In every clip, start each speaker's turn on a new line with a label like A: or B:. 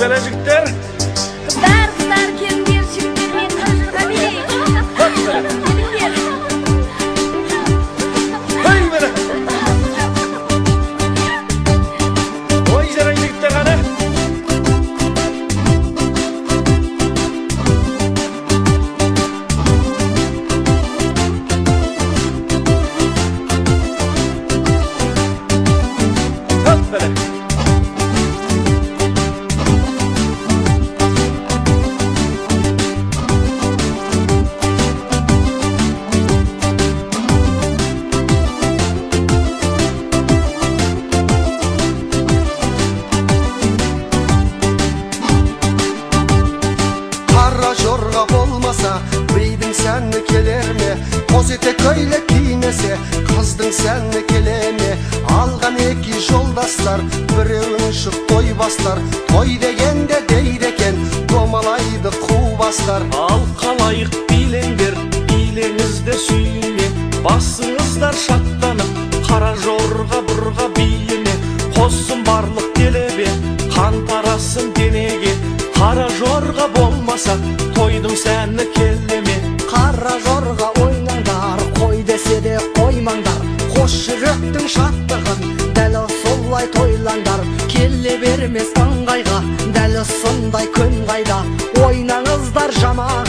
A: Belecikler.
B: Koz etek öyle dinese Kızdın sen keleme Algan iki yoldaşlar Bireğin şık toy baslar Toy degende deyreken Domalaydı kuvaslar
A: Alkalayık bilendir, bilenizde suyune Basыңыздар шаттанып, қара жорға бұрға биіне Қоссын барлық делебе, қан тарасын денеге Қара жорға болмаса,
C: жүректің шаттығын дәл солай тойлаңдар. Келе бермес ыңғайға дәл сондай күн қайда. Ойнаңыздар жамағат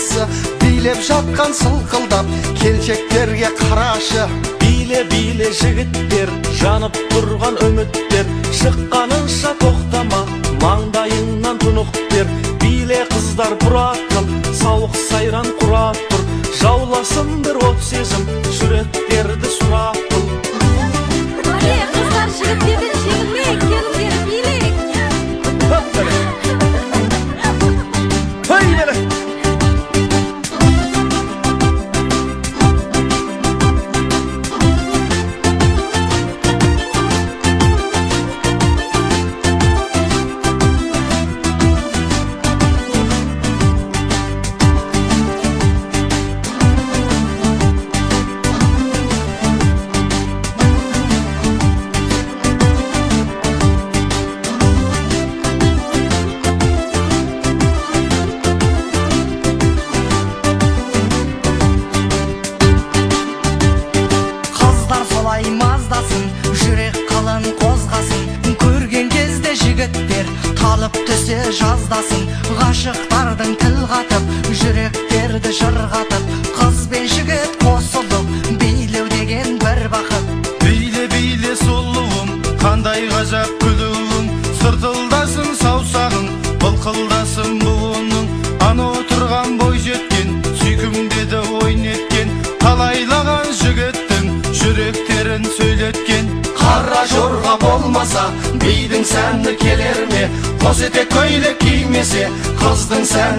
B: Азаматтың сарасы Билеп жатқан сылқылдап Келшектерге қарашы
A: Биле биле жігіттер, жанып тұрған үміттер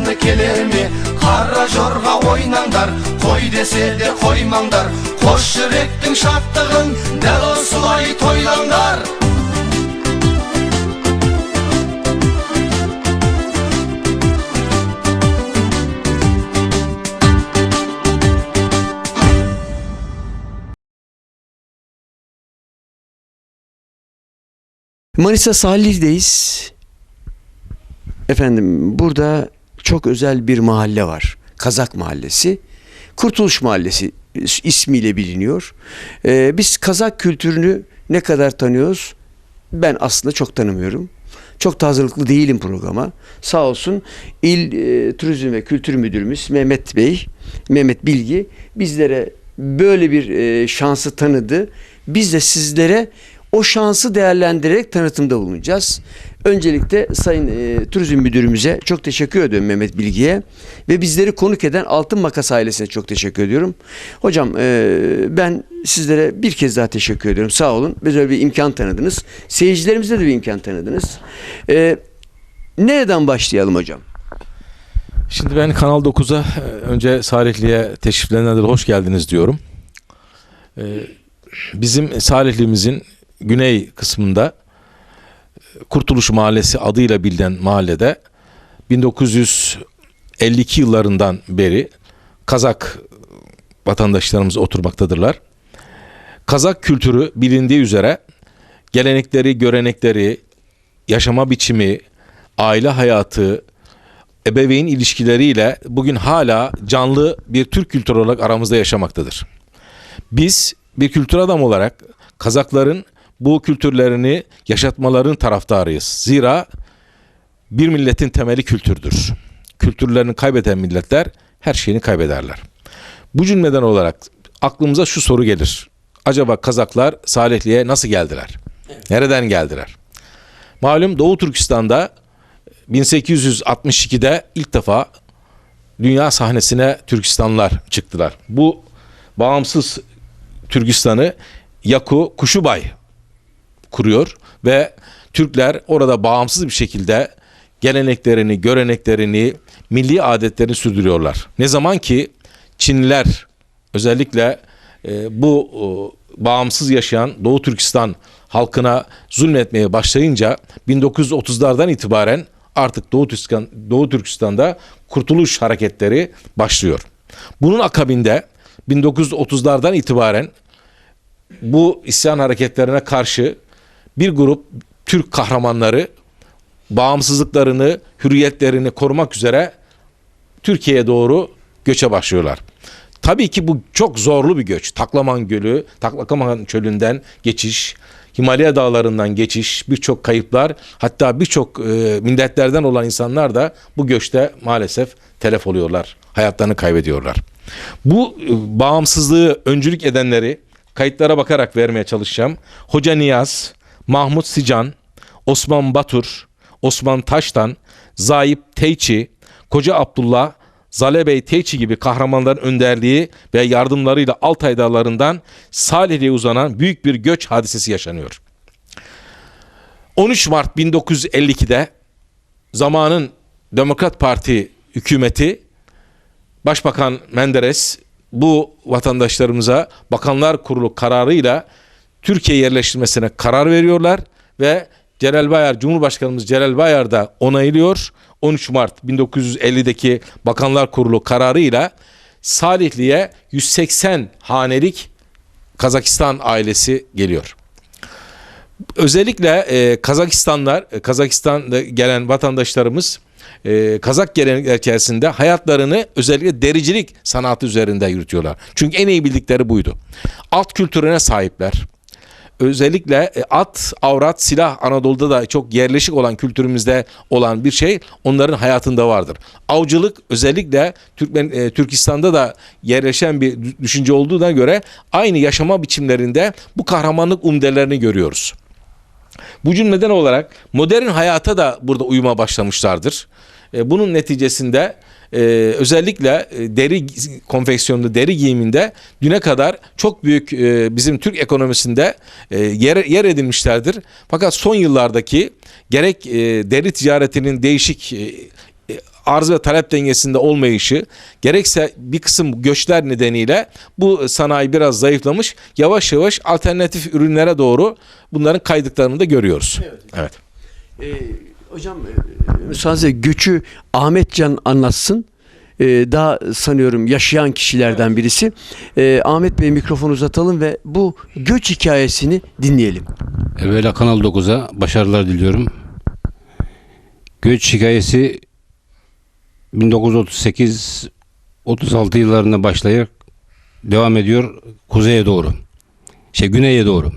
B: Қыздың сәні келер ме Қара жорға ойнаңдар Қой десе де қоймаңдар Қос жүректің шаттығын Дәл осылай тойлаңдар
D: Manisa Salih'deyiz. Efendim burada çok özel bir mahalle var. Kazak Mahallesi. Kurtuluş Mahallesi ismiyle biliniyor. Ee, biz Kazak kültürünü ne kadar tanıyoruz? Ben aslında çok tanımıyorum. Çok da hazırlıklı değilim programa. Sağ olsun İl e, Turizm ve Kültür Müdürümüz Mehmet Bey, Mehmet Bilgi bizlere böyle bir e, şansı tanıdı Biz de sizlere o şansı değerlendirerek tanıtımda bulunacağız. Öncelikle Sayın e, Turizm Müdürümüze çok teşekkür ediyorum Mehmet Bilgi'ye ve bizleri konuk eden Altın Makas ailesine çok teşekkür ediyorum. Hocam e, ben sizlere bir kez daha teşekkür ediyorum. Sağ olun. Bize bir imkan tanıdınız. Seyircilerimize de bir imkan tanıdınız. E, nereden başlayalım hocam?
E: Şimdi ben Kanal 9'a e, önce Salihli'ye teşriflerinden dolayı hoş geldiniz diyorum. Ee, Bizim Salihli'mizin güney kısmında Kurtuluş Mahallesi adıyla bilinen mahallede 1952 yıllarından beri Kazak vatandaşlarımız oturmaktadırlar. Kazak kültürü bilindiği üzere gelenekleri, görenekleri, yaşama biçimi, aile hayatı, ebeveyn ilişkileriyle bugün hala canlı bir Türk kültürü olarak aramızda yaşamaktadır. Biz bir kültür adam olarak Kazakların bu kültürlerini yaşatmaların taraftarıyız. Zira bir milletin temeli kültürdür. Kültürlerini kaybeden milletler her şeyini kaybederler. Bu cümleden olarak aklımıza şu soru gelir. Acaba Kazaklar Salihli'ye nasıl geldiler? Nereden geldiler? Malum Doğu Türkistan'da 1862'de ilk defa dünya sahnesine Türkistanlılar çıktılar. Bu bağımsız Türkistan'ı Yaku Kuşubay kuruyor ve Türkler orada bağımsız bir şekilde geleneklerini, göreneklerini, milli adetlerini sürdürüyorlar. Ne zaman ki Çinliler özellikle e, bu e, bağımsız yaşayan Doğu Türkistan halkına zulmetmeye başlayınca 1930'lardan itibaren artık Doğu Türkistan Doğu Türkistan'da kurtuluş hareketleri başlıyor. Bunun akabinde 1930'lardan itibaren bu isyan hareketlerine karşı bir grup Türk kahramanları bağımsızlıklarını, hürriyetlerini korumak üzere Türkiye'ye doğru göçe başlıyorlar. Tabii ki bu çok zorlu bir göç. Taklaman Gölü, Taklaman Çölü'nden geçiş, Himalaya dağlarından geçiş, birçok kayıplar, hatta birçok e, milletlerden olan insanlar da bu göçte maalesef telef oluyorlar. Hayatlarını kaybediyorlar. Bu e, bağımsızlığı öncülük edenleri kayıtlara bakarak vermeye çalışacağım. Hoca Niyaz, Mahmut Sican, Osman Batur, Osman Taştan, Zayip Teyçi, Koca Abdullah, Zalebey Teyçi gibi kahramanların önderliği ve yardımlarıyla Altay Dağları'ndan Salihli'ye uzanan büyük bir göç hadisesi yaşanıyor. 13 Mart 1952'de zamanın Demokrat Parti hükümeti Başbakan Menderes bu vatandaşlarımıza Bakanlar Kurulu kararıyla Türkiye yerleştirmesine karar veriyorlar ve Celal Bayar, Cumhurbaşkanımız Celal Bayar da onaylıyor. 13 Mart 1950'deki Bakanlar Kurulu kararıyla Salihli'ye 180 hanelik Kazakistan ailesi geliyor. Özellikle e, Kazakistanlar, e, Kazakistan'da gelen vatandaşlarımız e, Kazak gelenekler içerisinde hayatlarını özellikle dericilik sanatı üzerinde yürütüyorlar. Çünkü en iyi bildikleri buydu. Alt kültürüne sahipler. Özellikle e, at, avrat, silah Anadolu'da da çok yerleşik olan kültürümüzde olan bir şey onların hayatında vardır. Avcılık özellikle Türkmen, e, Türkistan'da da yerleşen bir düşünce olduğuna göre aynı yaşama biçimlerinde bu kahramanlık umdelerini görüyoruz. Bu cümleden olarak modern hayata da burada uyuma başlamışlardır. E, bunun neticesinde e, özellikle deri konfeksiyonlu deri giyiminde düne kadar çok büyük e, bizim Türk ekonomisinde e, yer, yer edinmişlerdir. Fakat son yıllardaki gerek e, deri ticaretinin değişik e, e, arz ve talep dengesinde olmayışı gerekse bir kısım göçler nedeniyle bu sanayi biraz zayıflamış. Yavaş yavaş alternatif ürünlere doğru bunların kaydıklarını da görüyoruz. Evet.
D: Ee, hocam e, müsaade göçü Ahmetcan anlatsın. Ee, daha sanıyorum yaşayan kişilerden birisi. Ee, Ahmet Bey mikrofonu uzatalım ve bu göç hikayesini dinleyelim.
F: Evvela Kanal 9'a başarılar diliyorum. Göç hikayesi 1938 36 yıllarında başlayıp devam ediyor kuzeye doğru. Şey güneye doğru.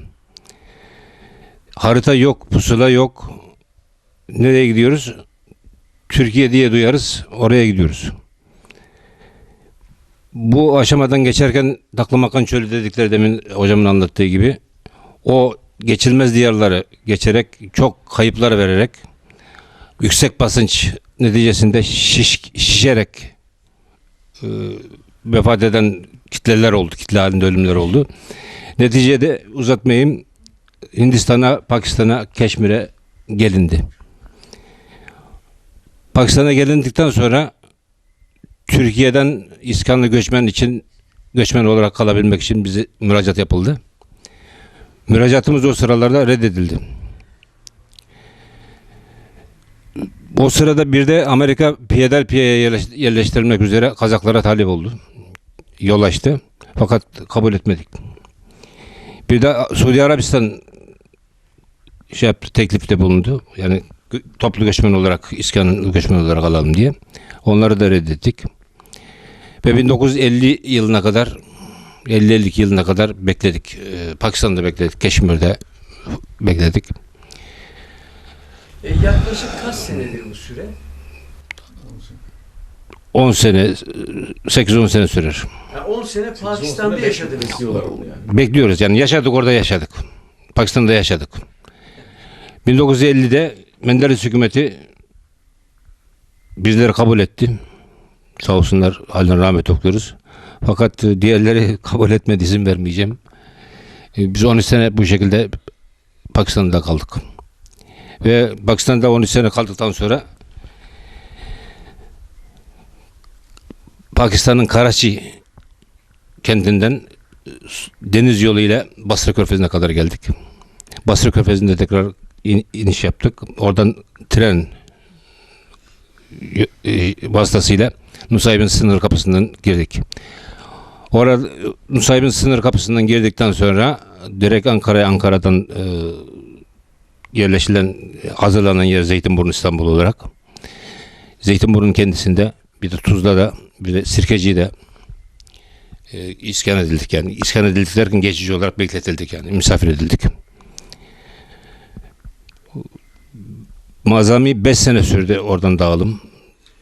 F: Harita yok, pusula yok. Nereye gidiyoruz? Türkiye diye duyarız. Oraya gidiyoruz. Bu aşamadan geçerken Taklamakan Çölü dedikleri demin hocamın anlattığı gibi o geçilmez diyarları geçerek çok kayıplar vererek yüksek basınç neticesinde şiş, şişerek e, vefat eden kitleler oldu. Kitle halinde ölümler oldu. Neticede uzatmayayım Hindistan'a, Pakistan'a, Keşmir'e gelindi. Pakistan'a gelindikten sonra Türkiye'den İskanlı göçmen için göçmen olarak kalabilmek için bize müracaat yapıldı. Müracaatımız o sıralarda reddedildi. O sırada bir de Amerika Philadelphia'ya yerleş- yerleştirilmek üzere Kazaklara talip oldu. Yol açtı. Fakat kabul etmedik. Bir de Suudi Arabistan şey yaptı, teklifte bulundu. Yani toplu göçmen olarak, İskanlı göçmen olarak alalım diye. Onları da reddettik. Ve 1950 yılına kadar 50-52 yılına kadar bekledik. Ee, Pakistan'da bekledik. Keşmir'de bekledik.
D: E, yaklaşık kaç senedir bu süre?
F: 10 sene, 8-10 sene sürer.
D: Ha, 10 sene Pakistan'da yaşadınız.
E: diyorlar onu yani.
F: Bekliyoruz yani yaşadık orada yaşadık. Pakistan'da yaşadık. 1950'de Menderes hükümeti bizleri kabul etti. Sağ olsunlar halen rahmet okuyoruz. Fakat e, diğerleri kabul etmedi izin vermeyeceğim. E, Biz 13 sene bu şekilde Pakistan'da kaldık. Ve Pakistan'da 13 sene kaldıktan sonra Pakistan'ın Karachi kentinden e, deniz yoluyla Basra Körfezi'ne kadar geldik. Basra Körfezi'nde tekrar in- iniş yaptık. Oradan tren e, vasıtasıyla Nusaybin sınır kapısından girdik. Orada Nusaybin sınır kapısından girdikten sonra direkt Ankara'ya Ankara'dan e, yerleşilen hazırlanan yer Zeytinburnu İstanbul olarak. Zeytinburnu'nun kendisinde bir de Tuzla'da bir de Sirkeci'de e, iskan edildik yani. İskan edildik derken geçici olarak bekletildik yani. Misafir edildik. Mazami 5 sene sürdü oradan dağılım.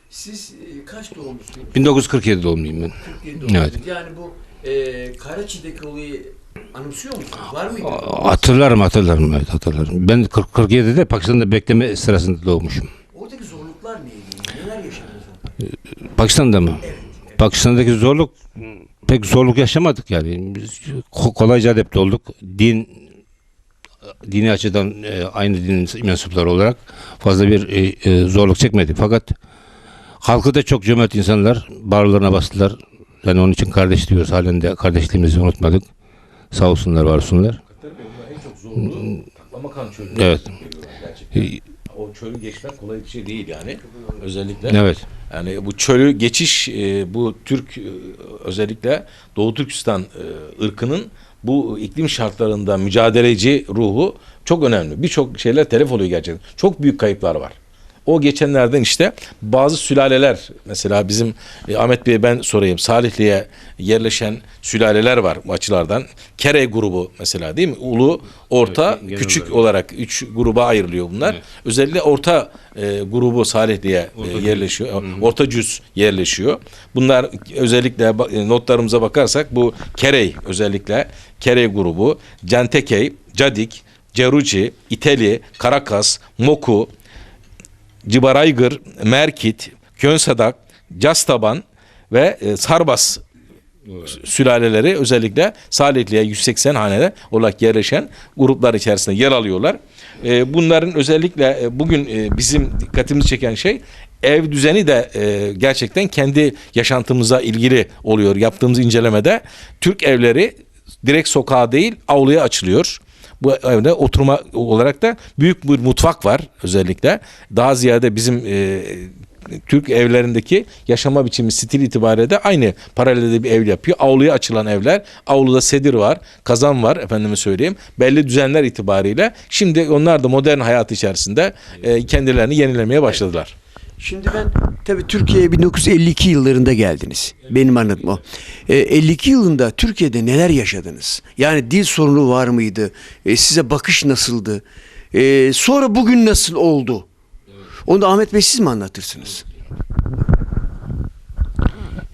D: Siz e, kaç doğumlusunuz?
F: 1947 doğumluyum ben.
D: 47 doğumlusunuz.
F: Evet.
D: Yani bu e, Karaçi'deki olayı anımsıyor musunuz? Var mıydı?
F: Hatırlarım hatırlarım evet hatırlarım. Ben 40, 47'de Pakistan'da bekleme sırasında doğmuşum.
D: Oradaki zorluklar neydi? Neler yaşadınız orada?
F: Pakistan'da mı? Pakistan'daki zorluk pek zorluk yaşamadık yani. Biz ko- kolayca adapte olduk. Din dini açıdan e, aynı dinin mensupları olarak fazla bir e, e, zorluk çekmedik. Fakat halkı da çok cömert insanlar bağırlarına bastılar. Yani onun için kardeş diyoruz. Halen de kardeşliğimizi unutmadık. Sağ olsunlar, var olsunlar.
E: En çok zorluğu Taklamakan çölü.
F: Evet.
E: Gerçekten. O çölü geçmek kolay bir şey değil yani. Özellikle.
F: Evet.
E: Yani bu çölü geçiş e, bu Türk e, özellikle Doğu Türkistan e, ırkının bu iklim şartlarında mücadeleci ruhu çok önemli. Birçok şeyler telef oluyor gerçekten. Çok büyük kayıplar var. O geçenlerden işte bazı sülaleler mesela bizim e, Ahmet Bey'e ben sorayım. Salihli'ye yerleşen sülaleler var bu açılardan. Kere grubu mesela değil mi? Ulu, orta,
F: Evet,
E: küçük
F: olarak.
E: olarak üç gruba ayrılıyor bunlar. Özellikle orta e, grubu Salihli'ye e, yerleşiyor. Orta cüz yerleşiyor. Bunlar özellikle e, notlarımıza bakarsak bu Kerey özellikle Kerey grubu, Cantekey, Cadik, Ceruci, İteli, Karakas, Moku, Cibaraygır, Merkit, Könsadak, Castaban ve e, Sarbas sülaleleri özellikle Salihli'ye 180 hanede olarak yerleşen gruplar içerisinde yer alıyorlar. E, bunların özellikle e, bugün bizim dikkatimizi çeken şey ev düzeni de gerçekten kendi yaşantımıza ilgili oluyor. Yaptığımız incelemede Türk evleri direkt sokağa değil avluya açılıyor. Bu evde oturma olarak da büyük bir mutfak var özellikle. Daha ziyade bizim e, Türk evlerindeki yaşama biçimi stil itibariyle de aynı paralelde bir ev yapıyor. Avluya açılan evler. Avluda sedir var, kazan var efendime söyleyeyim. Belli düzenler itibariyle şimdi onlar da modern hayat içerisinde e, kendilerini yenilemeye başladılar.
D: Şimdi ben tabii Türkiye'ye 1952 yıllarında geldiniz. Benim anladığım o. E, 52 yılında Türkiye'de neler yaşadınız? Yani dil sorunu var mıydı? E, size bakış nasıldı? E, sonra bugün nasıl oldu? Onu da Ahmet Bey siz mi anlatırsınız?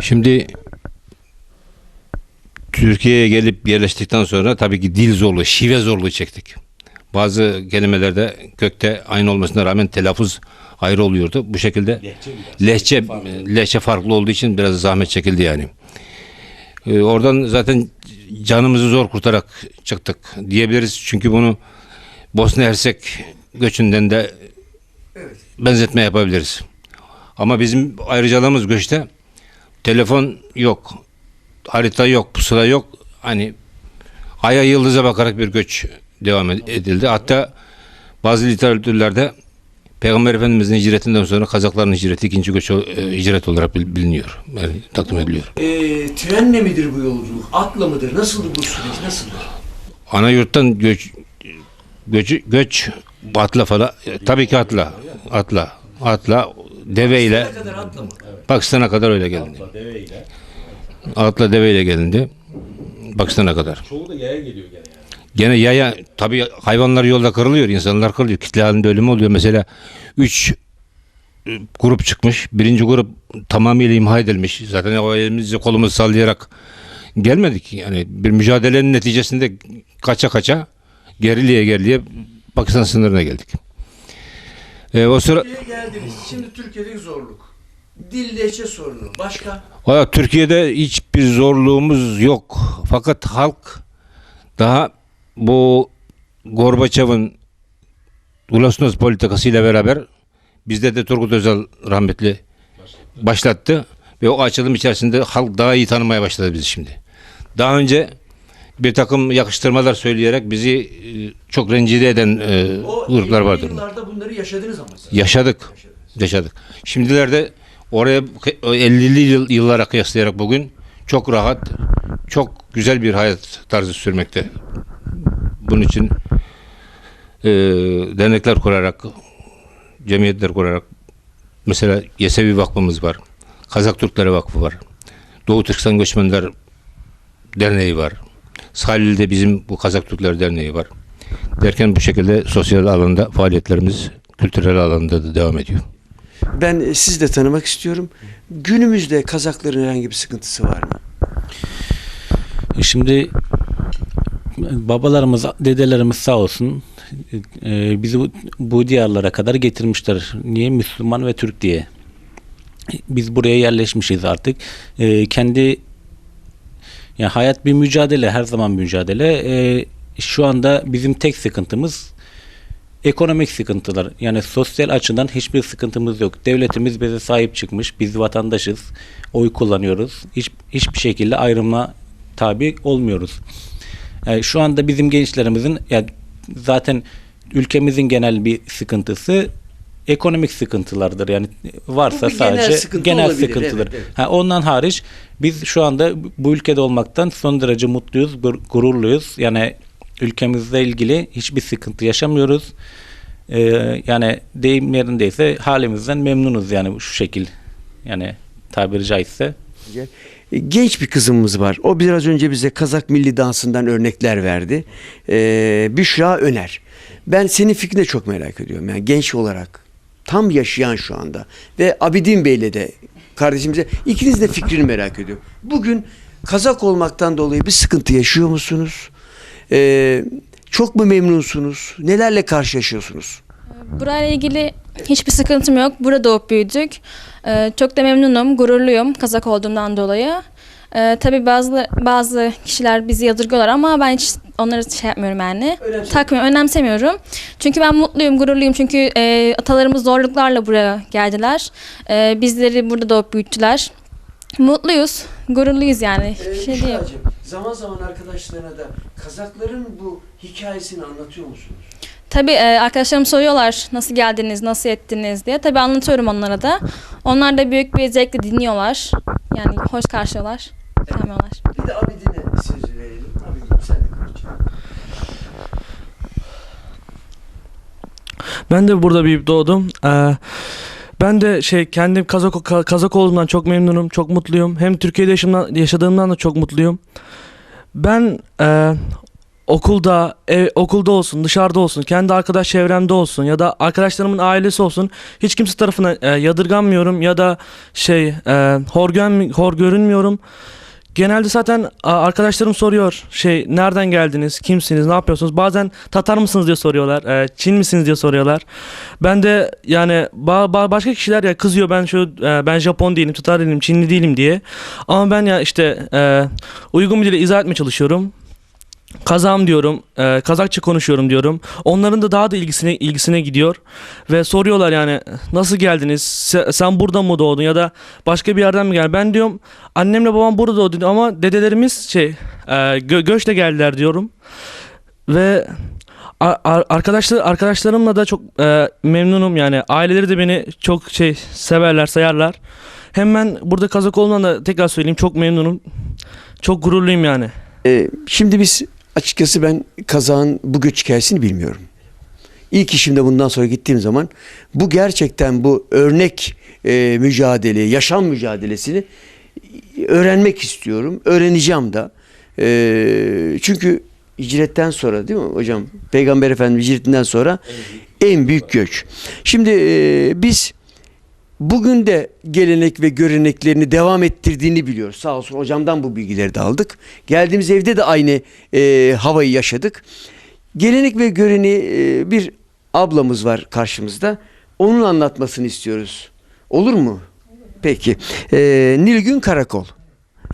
F: Şimdi Türkiye'ye gelip yerleştikten sonra tabii ki dil zorluğu, şive zorluğu çektik. Bazı kelimelerde kökte aynı olmasına rağmen telaffuz ayrı oluyordu. Bu şekilde lehçe lehçe farklı olduğu için biraz zahmet çekildi yani. Ee, oradan zaten canımızı zor kurtarak çıktık diyebiliriz. Çünkü bunu Bosna Hersek göçünden de benzetme yapabiliriz. Ama bizim ayrıcalığımız göçte telefon yok, harita yok, pusula yok. Hani aya yıldıza bakarak bir göç devam ed- edildi. Hatta bazı literatürlerde Peygamber Efendimiz'in hicretinden sonra Kazakların hicreti ikinci göç e, hicret olarak bil- biliniyor. Yani takdim ediliyor.
D: E, trenle midir bu yolculuk? Atla mıdır? Nasıldı bu süreç? Nasıldı?
F: Ana yurttan göç göç göç atla falan e, tabii ki atla atla atla deveyle
D: Ne kadar atla mı?
F: Pakistan'a kadar öyle gelindi. Atla deveyle gelindi. Pakistan'a kadar.
E: Çoğu da yaya geliyor gene.
F: Gene yaya tabii hayvanlar yolda kırılıyor, insanlar kırılıyor. Kitle halinde ölüm oluyor. Mesela 3 grup çıkmış. Birinci grup tamamıyla imha edilmiş. Zaten o elimizi kolumuzu sallayarak gelmedik. Yani bir mücadelenin neticesinde kaça kaça geriliye geriliye Pakistan sınırına geldik. Ee, o sıra
D: Türkiye'ye geldiniz. Şimdi Türkiye'deki zorluk. Dil lehçe sorunu. Başka?
F: Valla Türkiye'de hiçbir zorluğumuz yok. Fakat halk daha bu Gorbaçov'un Glasnost politikasıyla beraber bizde de Turgut Özal rahmetli başlattı. Ve o açılım içerisinde halk daha iyi tanımaya başladı bizi şimdi. Daha önce bir takım yakıştırmalar söyleyerek bizi e, çok rencide eden e, gruplar
D: 50'li
F: vardır.
D: yıllarda bunları yaşadınız ama siz.
F: Yaşadık. Yaşadık. Şimdilerde oraya o 50'li yıl- yıllara kıyaslayarak bugün çok rahat, çok güzel bir hayat tarzı sürmekte. Bunun için e, dernekler kurarak, cemiyetler kurarak mesela Yesevi Vakfımız var. Kazak Türkleri Vakfı var. Doğu Türkistan Göçmenler Derneği var. Salil'de bizim bu Kazak Türkler Derneği var. Derken bu şekilde sosyal alanda faaliyetlerimiz kültürel alanda da devam ediyor.
D: Ben e, sizi de tanımak istiyorum. Günümüzde Kazakların herhangi bir sıkıntısı var mı?
G: Şimdi babalarımız, dedelerimiz sağ olsun e, bizi bu, bu diyarlara kadar getirmişler. Niye? Müslüman ve Türk diye. Biz buraya yerleşmişiz artık. E, kendi ya hayat bir mücadele, her zaman mücadele. E, şu anda bizim tek sıkıntımız ekonomik sıkıntılar. Yani sosyal açıdan hiçbir sıkıntımız yok. Devletimiz bize sahip çıkmış. Biz vatandaşız. Oy kullanıyoruz. Hiç, hiçbir şekilde ayrıma tabi olmuyoruz. Yani şu anda bizim gençlerimizin ya zaten ülkemizin genel bir sıkıntısı ekonomik sıkıntılardır. Yani varsa
D: genel
G: sadece
D: sıkıntı
G: genel
D: olabilir,
G: sıkıntılar.
D: evet, evet.
G: Ha, ondan hariç biz şu anda bu ülkede olmaktan son derece mutluyuz, gur- gururluyuz. Yani ülkemizle ilgili hiçbir sıkıntı yaşamıyoruz. Ee, yani deyim yerindeyse halimizden memnunuz yani şu şekil. Yani tabiri caizse.
D: Gel. Genç bir kızımız var. O biraz önce bize Kazak milli dansından örnekler verdi. Ee, Büşra Öner. Ben senin fikrini çok merak ediyorum. Yani genç olarak tam yaşayan şu anda ve Abidin Bey'le de kardeşimize ikiniz de fikrini merak ediyorum. Bugün Kazak olmaktan dolayı bir sıkıntı yaşıyor musunuz? Ee, çok mu memnunsunuz? Nelerle karşılaşıyorsunuz?
H: Burayla ilgili hiçbir sıkıntım yok. Burada doğup büyüdük. Ee, çok da memnunum, gururluyum Kazak olduğumdan dolayı. Ee, tabii bazı bazı kişiler bizi yadırgıyorlar ama ben hiç onları şey yapmıyorum yani. Takmıyorum, önemsemiyorum. Çünkü ben mutluyum, gururluyum. Çünkü e, atalarımız zorluklarla buraya geldiler. E, bizleri burada doğup büyüttüler. Mutluyuz, gururluyuz yani. Bir şey diyeyim.
D: Zaman zaman arkadaşlarına da Kazakların bu hikayesini anlatıyor musunuz?
H: Tabii e, arkadaşlarım soruyorlar nasıl geldiniz, nasıl ettiniz diye. Tabii anlatıyorum onlara da. Onlar da büyük bir zevkle dinliyorlar. Yani hoş karşılıyorlar, sevmiyorlar.
D: Bir de Abidin'e söz verelim. Abidin sen de.
I: Ben de burada büyüyüp doğdum. Ee, ben de şey kendim Kazak Ka- Kazak olduğumdan çok memnunum, çok mutluyum. Hem Türkiye'de yaşımdan, yaşadığımdan da çok mutluyum. Ben e, okulda, ev, okulda olsun, dışarıda olsun, kendi arkadaş çevremde olsun ya da arkadaşlarımın ailesi olsun hiç kimse tarafından e, yadırganmıyorum ya da şey e, hor, gön- hor görünmüyorum. genelde zaten arkadaşlarım soruyor şey nereden geldiniz, kimsiniz, ne yapıyorsunuz? Bazen Tatar mısınız diye soruyorlar, e, Çin misiniz diye soruyorlar. Ben de yani ba- ba- başka kişiler ya kızıyor ben şu e, ben Japon değilim, Tatar değilim, Çinli değilim diye. Ama ben ya işte e, uygun bir dille izah etmeye çalışıyorum. Kazağım diyorum, e, Kazakça konuşuyorum diyorum. Onların da daha da ilgisine ilgisine gidiyor ve soruyorlar yani nasıl geldiniz? Se- sen burada mı doğdun ya da başka bir yerden mi geldin? Ben diyorum annemle babam burada doğdu ama dedelerimiz şey e, gö- göçle geldiler diyorum. Ve a- a- arkadaşlar arkadaşlarımla da çok e, memnunum yani aileleri de beni çok şey severler, sayarlar. Hemen burada Kazak olduğundan da tekrar söyleyeyim çok memnunum. Çok gururluyum yani.
D: Ee, şimdi biz açıkçası ben kazağın bu göç hikayesini bilmiyorum. İlk işimde bundan sonra gittiğim zaman bu gerçekten bu örnek e, mücadele, yaşam mücadelesini öğrenmek istiyorum. Öğreneceğim de. E, çünkü hicretten sonra değil mi hocam? Peygamber Efendimiz hicretinden sonra en büyük göç. Şimdi e, biz Bugün de gelenek ve göreneklerini devam ettirdiğini biliyoruz. Sağ olsun hocamdan bu bilgileri de aldık. Geldiğimiz evde de aynı e, havayı yaşadık. Gelenek ve göreni e, bir ablamız var karşımızda. Onun anlatmasını istiyoruz. Olur mu? Peki. E, Nilgün Karakol.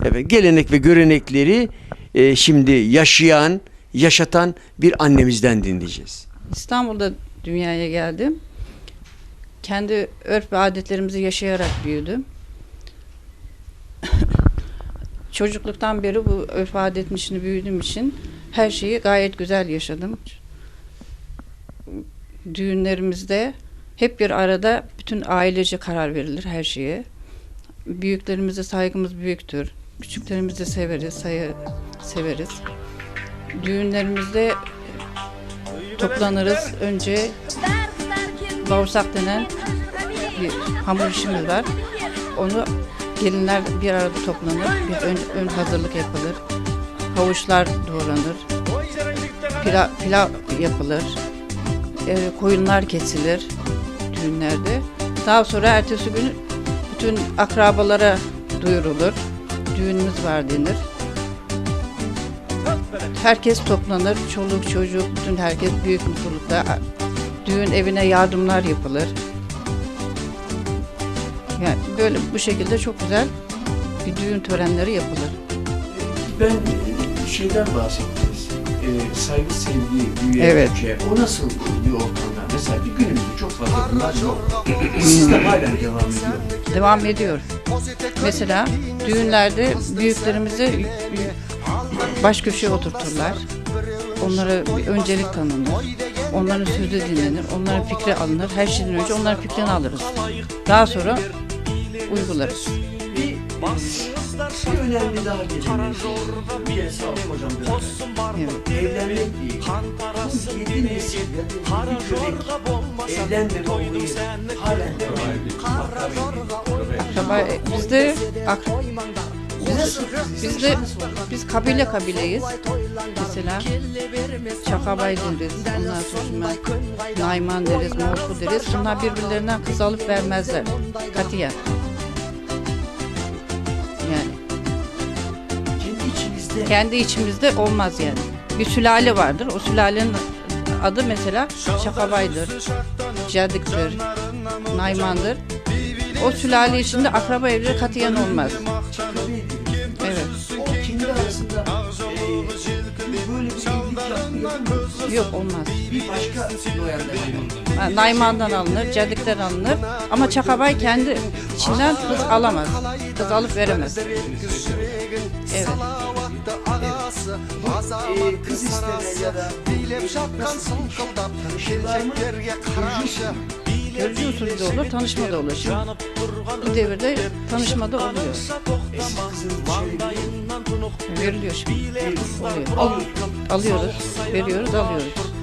D: Evet, gelenek ve görenekleri e, şimdi yaşayan, yaşatan bir annemizden dinleyeceğiz.
J: İstanbul'da dünyaya geldim. Kendi örf ve adetlerimizi yaşayarak büyüdüm. Çocukluktan beri bu örf ve adetin içinde büyüdüğüm için her şeyi gayet güzel yaşadım. Düğünlerimizde hep bir arada bütün ailece karar verilir her şeye. Büyüklerimize saygımız büyüktür. Küçüklerimizi severiz, sayı severiz. Düğünlerimizde toplanırız. Önce bağırsak denen bir hamur işimiz var. Onu gelinler bir arada toplanır. Bir ön, ön hazırlık yapılır. Havuçlar doğranır. Pilav, pilav yapılır. Ee, koyunlar kesilir düğünlerde. Daha sonra ertesi gün bütün akrabalara duyurulur. Düğünümüz var denir. Herkes toplanır. Çoluk çocuk, bütün herkes büyük mutlulukla düğün evine yardımlar yapılır. Yani böyle bu şekilde çok güzel bir düğün törenleri yapılır.
D: Ben şeyden bahsettiniz. E, saygı, sevgi, büyüye,
J: Evet.
D: küçüğe. O nasıl bir ortamda? Mesela bir günümüzde çok fazla bunlar yok. Sizde hala devam ediyor.
J: Devam ediyor. Mesela düğünlerde büyüklerimizi baş köşeye oturturlar. Onlara bir öncelik tanınır. Onların sözü dinlenir. Onların fikri alınır. Her şeyden önce onların fikrini alırız. Daha sonra uygularız.
D: Bir önemli daha geleneği. Bir olsun hocam.
J: Evet.
D: Evlenmek değil. Yedi nesilde bir köpek evlenmeme olayı halen devam ediyor.
J: Akraba, bizde ak, biz, bizde biz kabile kabileyiz. Mesela Çakabay deriz, ondan sonra Nayman deriz, Morku deriz. Bunlar birbirlerinden kız alıp vermezler. Katiyen. Yani
D: Kendi içimizde
J: olmaz yani. Bir sülale vardır. O sülalenin adı mesela Çakabay'dır, Cadik'tir, Nayman'dır. O sülale içinde akraba evleri katiyen olmaz. Yok olmaz.
D: Bir başka doyanlar.
J: Ha, Nayman'dan alınır, Cadik'ten alınır. Ama Çakabay kendi içinden kız alamaz. Kız alıp veremez. Evet.
D: E, kız isteme ya da nasıl tanışırlar mı?
J: Görücü usulü de olur, tanışma da olur. Şimdi bu devirde tanışma da oluyor. Veriliyor şimdi. Oluyor. Alıyoruz, veriyoruz, alıyoruz.